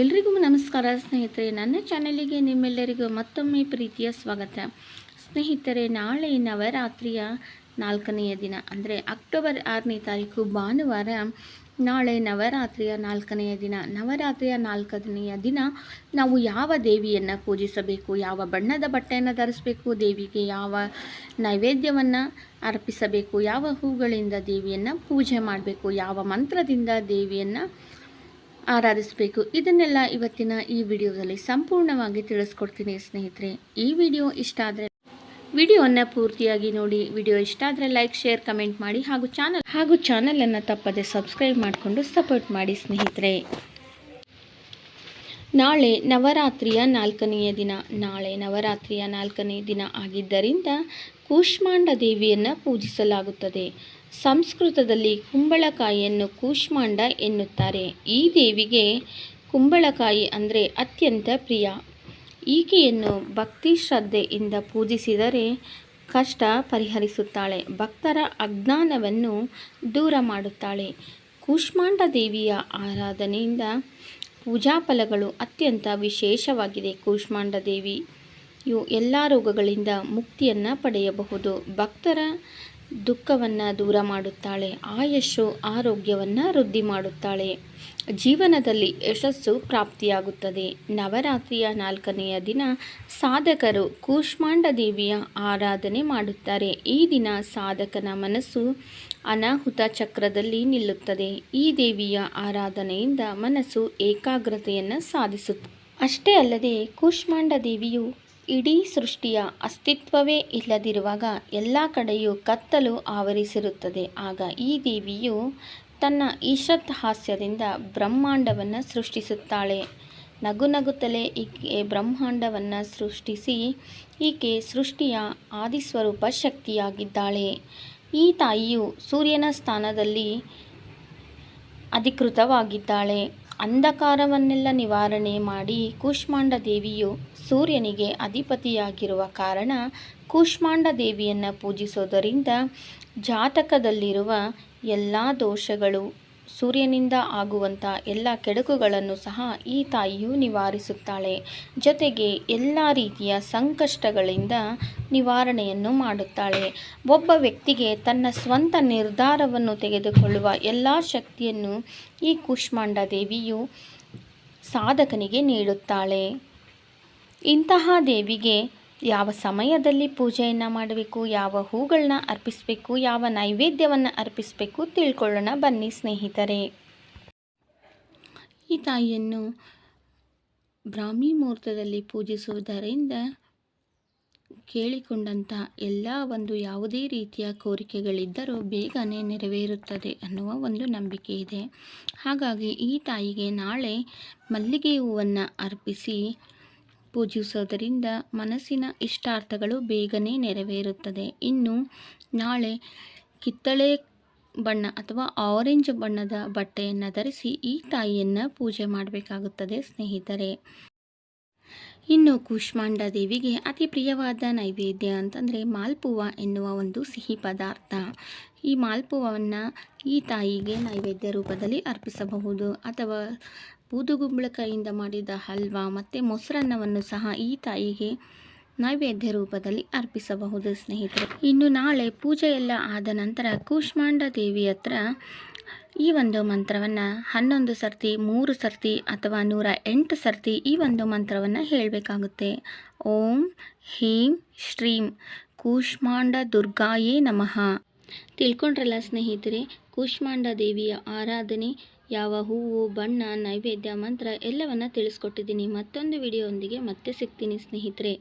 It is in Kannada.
ಎಲ್ರಿಗೂ ನಮಸ್ಕಾರ ಸ್ನೇಹಿತರೆ. ನನ್ನ ಚಾನಲಿಗೆ ನಿಮ್ಮೆಲ್ಲರಿಗೂ ಮತ್ತೊಮ್ಮೆ ಪ್ರೀತಿಯ ಸ್ವಾಗತ. ಸ್ನೇಹಿತರೆ, ನಾಳೆ ನವರಾತ್ರಿಯ ನಾಲ್ಕನೆಯ ದಿನ, ಅಂದರೆ ಅಕ್ಟೋಬರ್ ಆರನೇ ತಾರೀಕು, ಭಾನುವಾರ ನಾಳೆ ನವರಾತ್ರಿಯ ನಾಲ್ಕನೆಯ ದಿನ. ನವರಾತ್ರಿಯ ನಾಲ್ಕನೆಯ ದಿನ ನಾವು ಯಾವ ದೇವಿಯನ್ನು ಪೂಜಿಸಬೇಕು, ಯಾವ ಬಣ್ಣದ ಬಟ್ಟೆಯನ್ನು ಧರಿಸಬೇಕು, ದೇವಿಗೆ ಯಾವ ನೈವೇದ್ಯವನ್ನು ಅರ್ಪಿಸಬೇಕು, ಯಾವ ಹೂಗಳಿಂದ ದೇವಿಯನ್ನು ಪೂಜೆ ಮಾಡಬೇಕು, ಯಾವ ಮಂತ್ರದಿಂದ ದೇವಿಯನ್ನು ಆರಾಧಿಸಬೇಕು. ಇದನ್ನೆಲ್ಲ ಇವತ್ತಿನ ಈ ವಿಡಿಯೋದಲ್ಲಿ ಸಂಪೂರ್ಣವಾಗಿ ತಿಳಿಸ್ಕೊಡ್ತೀನಿ ಸ್ನೇಹಿತರೆ. ಈ ವಿಡಿಯೋ ಇಷ್ಟ ಆದರೆ ವಿಡಿಯೋವನ್ನು ಪೂರ್ತಿಯಾಗಿ ನೋಡಿ. ವಿಡಿಯೋ ಇಷ್ಟ ಆದರೆ ಲೈಕ್, ಶೇರ್, ಕಮೆಂಟ್ ಮಾಡಿ ಹಾಗೂ ಚಾನಲ್ ಹಾಗೂ ಚಾನಲನ್ನು ತಪ್ಪದೆ ಸಬ್ಸ್ಕ್ರೈಬ್ ಮಾಡಿಕೊಂಡು ಸಪೋರ್ಟ್ ಮಾಡಿ ಸ್ನೇಹಿತರೆ. ನಾಳೆ ನವರಾತ್ರಿಯ ನಾಲ್ಕನೆಯ ದಿನ. ನಾಳೆ ನವರಾತ್ರಿಯ ನಾಲ್ಕನೇ ದಿನ ಆಗಿದ್ದರಿಂದ ಕೂಷ್ಮಾಂಡ ದೇವಿಯನ್ನು ಪೂಜಿಸಲಾಗುತ್ತದೆ. ಸಂಸ್ಕೃತದಲ್ಲಿ ಕುಂಬಳಕಾಯಿಯನ್ನು ಕೂಷ್ಮಾಂಡ ಎನ್ನುತ್ತಾರೆ. ಈ ದೇವಿಗೆ ಕುಂಬಳಕಾಯಿ ಅಂದರೆ ಅತ್ಯಂತ ಪ್ರಿಯ. ಈಕೆಯನ್ನು ಭಕ್ತಿ ಶ್ರದ್ಧೆಯಿಂದ ಪೂಜಿಸಿದರೆ ಕಷ್ಟ ಪರಿಹರಿಸುತ್ತಾಳೆ. ಭಕ್ತರ ಅಜ್ಞಾನವನ್ನು ದೂರ ಮಾಡುತ್ತಾಳೆ. ಕೂಷ್ಮಾಂಡ ದೇವಿಯ ಆರಾಧನೆಯಿಂದ ಪೂಜಾ ಫಲಗಳು ಅತ್ಯಂತ ವಿಶೇಷವಾಗಿದೆ. ಕೂಷ್ಮಾಂಡ ಇವು ಎಲ್ಲ ರೋಗಗಳಿಂದ ಮುಕ್ತಿಯನ್ನು ಪಡೆಯಬಹುದು. ಭಕ್ತರ ದುಃಖವನ್ನು ದೂರ ಮಾಡುತ್ತಾಳೆ. ಆಯಸ್ಸು ಆರೋಗ್ಯವನ್ನು ವೃದ್ಧಿ ಮಾಡುತ್ತಾಳೆ. ಜೀವನದಲ್ಲಿ ಯಶಸ್ಸು ಪ್ರಾಪ್ತಿಯಾಗುತ್ತದೆ. ನವರಾತ್ರಿಯ ನಾಲ್ಕನೆಯ ದಿನ ಸಾಧಕರು ಕೂಷ್ಮಾಂಡ ದೇವಿಯ ಆರಾಧನೆ ಮಾಡುತ್ತಾರೆ. ಈ ದಿನ ಸಾಧಕನ ಮನಸ್ಸು ಅನಾಹುತ ಚಕ್ರದಲ್ಲಿ ನಿಲ್ಲುತ್ತದೆ. ಈ ದೇವಿಯ ಆರಾಧನೆಯಿಂದ ಮನಸ್ಸು ಏಕಾಗ್ರತೆಯನ್ನು ಸಾಧಿಸುತ್ತೆ. ಅಷ್ಟೇ ಅಲ್ಲದೆ ಕೂಷ್ಮಾಂಡ ದೇವಿಯು ಇಡೀ ಸೃಷ್ಟಿಯ ಅಸ್ತಿತ್ವವೇ ಇಲ್ಲದಿರುವಾಗ ಎಲ್ಲ ಕಡೆಯೂ ಕತ್ತಲು ಆವರಿಸಿರುತ್ತದೆ. ಆಗ ಈ ದೇವಿಯು ತನ್ನ ಈಶತ್ ಹಾಸ್ಯದಿಂದ ಬ್ರಹ್ಮಾಂಡವನ್ನು ಸೃಷ್ಟಿಸುತ್ತಾಳೆ. ನಗು ನಗುತ್ತಲೇ ಈಕೆ ಬ್ರಹ್ಮಾಂಡವನ್ನು ಸೃಷ್ಟಿಸಿ ಈಕೆ ಸೃಷ್ಟಿಯ ಆದಿಸ್ವರೂಪ ಶಕ್ತಿಯಾಗಿದ್ದಾಳೆ. ಈ ತಾಯಿಯು ಸೂರ್ಯನ ಸ್ಥಾನದಲ್ಲಿ ಅಧಿಕೃತವಾಗಿದ್ದಾಳೆ. ಅಂಧಕಾರವನ್ನೆಲ್ಲ ನಿವಾರಣೆ ಮಾಡಿ ಕೂಷ್ಮಾಂಡ ದೇವಿಯು ಸೂರ್ಯನಿಗೆ ಅಧಿಪತಿಯಾಗಿರುವ ಕಾರಣ ಕೂಷ್ಮಾಂಡ ದೇವಿಯನ್ನು ಪೂಜಿಸೋದರಿಂದ ಜಾತಕದಲ್ಲಿರುವ ಎಲ್ಲ ದೋಷಗಳು ಸೂರ್ಯನಿಂದ ಆಗುವಂಥ ಎಲ್ಲ ಕೆಡುಕುಗಳನ್ನು ಸಹ ಈ ತಾಯಿಯು ನಿವಾರಿಸುತ್ತಾಳೆ. ಜೊತೆಗೆ ಎಲ್ಲ ರೀತಿಯ ಸಂಕಷ್ಟಗಳಿಂದ ನಿವಾರಣೆಯನ್ನು ಮಾಡುತ್ತಾಳೆ. ಒಬ್ಬ ವ್ಯಕ್ತಿಗೆ ತನ್ನ ಸ್ವಂತ ನಿರ್ಧಾರವನ್ನು ತೆಗೆದುಕೊಳ್ಳುವ ಎಲ್ಲ ಶಕ್ತಿಯನ್ನು ಈ ಕೂಷ್ಮಾಂಡ ದೇವಿಯು ಸಾಧಕನಿಗೆ ನೀಡುತ್ತಾಳೆ. ಇಂತಹ ದೇವಿಗೆ ಯಾವ ಸಮಯದಲ್ಲಿ ಪೂಜೆಯನ್ನು ಮಾಡಬೇಕು, ಯಾವ ಹೂಗಳನ್ನ ಅರ್ಪಿಸಬೇಕು, ಯಾವ ನೈವೇದ್ಯವನ್ನು ಅರ್ಪಿಸಬೇಕು ತಿಳ್ಕೊಳ್ಳೋಣ. ಬನ್ನಿ ಸ್ನೇಹಿತರೆ. ಈ ತಾಯಿಯನ್ನು ಬ್ರಾಹ್ಮಿ ಮುಹೂರ್ತದಲ್ಲಿ ಪೂಜಿಸುವುದರಿಂದ ಕೇಳಿಕೊಂಡಂಥ ಎಲ್ಲ ಒಂದು ಯಾವುದೇ ರೀತಿಯ ಕೋರಿಕೆಗಳಿದ್ದರೂ ಬೇಗನೆ ನೆರವೇರುತ್ತದೆ ಅನ್ನುವ ಒಂದು ನಂಬಿಕೆ ಇದೆ. ಹಾಗಾಗಿ ಈ ತಾಯಿಗೆ ನಾಳೆ ಮಲ್ಲಿಗೆ ಹೂವನ್ನು ಅರ್ಪಿಸಿ ಪೂಜಿಸೋದರಿಂದ ಮನಸ್ಸಿನ ಇಷ್ಟಾರ್ಥಗಳು ಬೇಗನೆ ನೆರವೇರುತ್ತದೆ. ಇನ್ನು ನಾಳೆ ಕಿತ್ತಳೆ ಬಣ್ಣ ಅಥವಾ ಆರೆಂಜ್ ಬಣ್ಣದ ಬಟ್ಟೆಯನ್ನು ಧರಿಸಿ ಈ ತಾಯಿಯನ್ನು ಪೂಜೆ ಮಾಡಬೇಕಾಗುತ್ತದೆ ಸ್ನೇಹಿತರೆ. ಇನ್ನು ಕೂಷ್ಮಾಂಡ ದೇವಿಗೆ ಅತಿ ಪ್ರಿಯವಾದ ನೈವೇದ್ಯ ಅಂತಂದರೆ ಮಾಲ್ಪುವ ಎನ್ನುವ ಒಂದು ಸಿಹಿ ಪದಾರ್ಥ. ಈ ಮಾಲ್ಪುವವನ್ನು ಈ ತಾಯಿಗೆ ನೈವೇದ್ಯ ರೂಪದಲ್ಲಿ ಅರ್ಪಿಸಬಹುದು ಅಥವಾ ಬೂದುಗುಂಬಳಕಾಯಿಯಿಂದ ಮಾಡಿದ ಹಲ್ವಾ ಮತ್ತು ಮೊಸರನ್ನವನ್ನು ಸಹ ಈ ತಾಯಿಗೆ ನೈವೇದ್ಯ ರೂಪದಲ್ಲಿ ಅರ್ಪಿಸಬಹುದು, ಸ್ನೇಹಿತರೆ. ಇನ್ನು ನಾಳೆ ಪೂಜೆಯೆಲ್ಲ ಆದ ನಂತರ ಕೂಷ್ಮಾಂಡ ದೇವಿ ಹತ್ರ ಈ ಒಂದು ಮಂತ್ರವನ್ನು ಹನ್ನೊಂದು ಸರ್ತಿ, ಮೂರು ಸರ್ತಿ ಅಥವಾ ನೂರ ಎಂಟು ಸರ್ತಿ ಈ ಒಂದು ಮಂತ್ರವನ್ನು ಹೇಳಬೇಕಾಗುತ್ತೆ. ಓಂ ಹೀಂ ಶ್ರೀಂ ಕೂಷ್ಮಾಂಡ ದುರ್ಗಾಯೇ ನಮಃ. ತಿಳ್ಕೊಂಡ್ರಲ್ಲ ಸ್ನೇಹಿತರೆ, ಕೂಷ್ಮಾಂಡ ದೇವಿಯ ಆರಾಧನೆ ಯಾವ ಹೂವು ಬಣ್ಣ ನೈವೇದ್ಯ ಮಂತ್ರ ಎಲ್ಲವನ್ನು ತಿಳಿಸ್ಕೊಟ್ಟಿದ್ದೀನಿ. ಮತ್ತೊಂದು ವಿಡಿಯೋದೊಂದಿಗೆ ಮತ್ತೆ ಸಿಗ್ತೀನಿ ಸ್ನೇಹಿತರೆ.